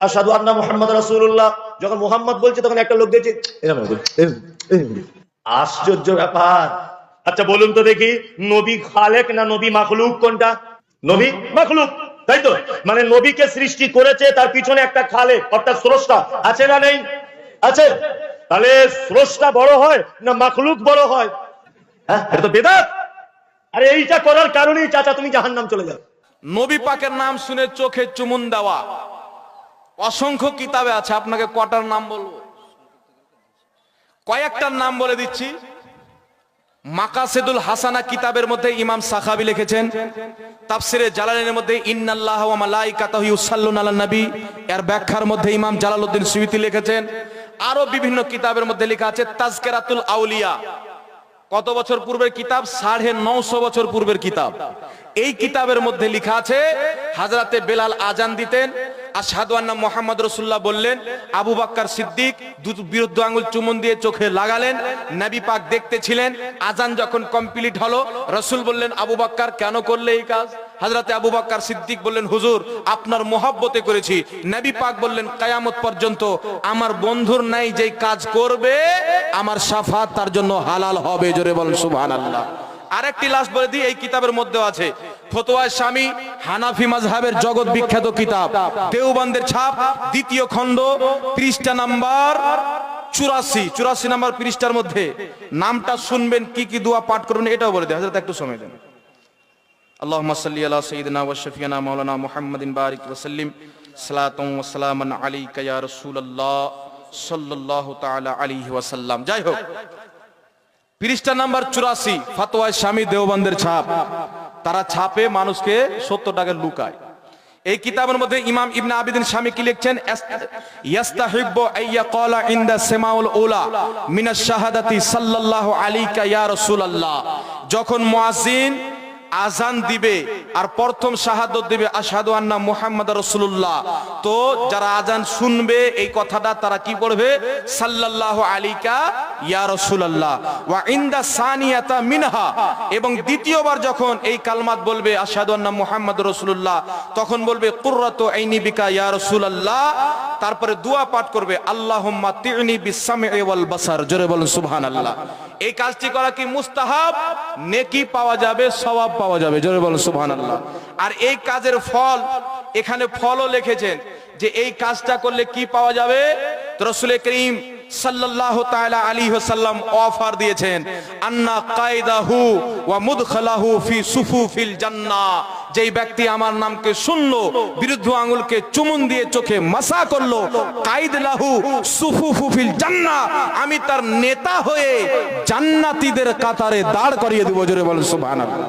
আন্না মোহাম্মদ রাসূলুল্লাহ। যখন মোহাম্মদ বলছে, তখন একটা লোক করে। আশ্চর্য ব্যাপার। আচ্ছা বলুন তো দেখি, নবী খালেক না নবী মাখলুক কোনটা? নবী মাখলুক, তাই তো? মানে নবীকে সৃষ্টি করেছে, তার পিছনে একটা খালে অর্থাৎ স্রষ্টা। আছে না নেই? আছে? তাহলে স্রষ্টা বড় হয় না মাখলুক বড় হয়? হ্যাঁ এটা তো বেদাত। আরে, এইটা করার কারণেই চাচা তুমি জাহান্নাম চলে যাও। নবী পাকের নাম শুনে চোখে চুমুন দেওয়া। অসংখ্য কিতাবে আছে, আপনাকে কটার নাম বলব? কয়েকটার নাম বলে দিচ্ছি। মাকাসেদুল হাসানা কিতাবের মধ্যে ইমাম সাখাবি লিখেছেন, তাফসিরে জালালের মধ্যে ইন্নাল্লাহ ওয়া মালাইকাতাহু ইউসাল্লুনা আলান নবী, এর ব্যাখ্যার মধ্যে ইমাম জালালউদ্দিন সুয়ুতি লিখেছেন, আরও বিভিন্ন কিতাবের মধ্যে লেখা আছে, তাজকিরাতুল আউলিয়া। কত বছর পূর্বের কিতাব? সাড়ে নশো বছর পূর্বের কিতাব। এই কিতাবের মধ্যে লেখা আছে, হাজরাতে বেলাল আজান দিতেন আসাদু আন্না মোহাম্মদ রসুল্লাহ বললেন, আবু বাক্কার সিদ্দিক বিরুদ্ধ আঙুল চুমন দিয়ে চোখে লাগালেন, নবী পাক দেখতে ছিলেন আজান যখন কমপ্লিট হলো, রসুল বললেন, আবু বাক্কার কেন করলে এই কাজ? হাজরাতে আবু বাক্কার সিদ্দিক বললেন, হুজুর, আপনার মোহাব্বতে করেছি। নবী পাক বললেন, কায়ামত পর্যন্ত আমার বন্ধুর নাই যেই কাজ করবে, আমার সাফাত তার জন্য হালাল হবে। জোরে বলেন সুবহানাল্লাহ। আরেকটি লাশ বলে দিই, এই কিতাবের মধ্যেও আছে। ফতোয়ায় স্বামী হানাফি মাজহাবের জগৎ বিখ্যাত কিতাব দেওবন্দের ছাপ দ্বিতীয় খণ্ড পৃষ্ঠা নাম্বার চুরাশি চুরাশি নাম্বার পৃষ্ঠার মধ্যে নামটা শুনবেন কি কি দোয়া পাঠ করবেন এটাও বলে দেয় হাজরত একটু সময় দেন اللهم صل على سيدنا وشفينا مولانا محمد بارك وسلم صلاة وسلاما عليك يا رسول الله صلى الله تعالى عليه وسلم যাই হোক পৃষ্ঠা নাম্বার চুরাশি ফাতোয়ায় স্বামী দেওবন্দের ছাপ তারা ছাপে মানুষকে সত্তর টাকা লুকায়। এই কিতাবের মধ্যে ইমাম ইবনে আবিদিন স্বামী কি লিখছেন? ইয়াস্তাহিব্বু আইয়া ক্বালা ইনদা সামাউল উলা মিনাশ শাহাদাতি সাল্লাল্লাহু আলাইকা ইয়া রাসূলুল্লাহ। যখন মুয়াজ্জিন আজান দিবে আর প্রথম শাহাদত দিবে, আশহাদু আন্না মুহাম্মাদ রাসূলুল্লাহ। তো যারা আজান শুনবে এই কথাটা তারা কি পড়বে? সাল্লাল্লাহু আলাইকা দ্বিতীয়বার যখন এই বলবে রাসূলুল্লাহ, তখন বলবে তারপরে দোয়া পাঠ করবে বাসার জোরে বলুন এই কাজটি করা কি মুস্তাহাব? নেকি পাওয়া যাবে, সওয়াব পাওয়া যাবে, জোরে বলুন, সুবহানাল্লাহ। আর এই কাজের ফল, এখানে ফলও লিখেছেন যে এই কাজটা করলে কি পাওয়া যাবে? রসুল করিম সাল্লাল্লাহু তাআলা আলাইহি ওয়াসাল্লাম অফার দিয়েছেন, আন্না কায়দাহু ওয়া মুদখালাহু ফি সুফুফিল জান্নাহ যেই ব্যক্তি আমার নামকে শুনলো বিরুদ্ধ আঙ্গুলকে চুমুন দিয়ে চোখে মাসা করল কাইদ লাহু সুফুফু ফিল জান্নাহ আমি তার নেতা হয়ে জান্নাতীদের কাতারে দাঁড় করিয়ে দেব, জোরে বলেন, সুবহানাল্লাহ।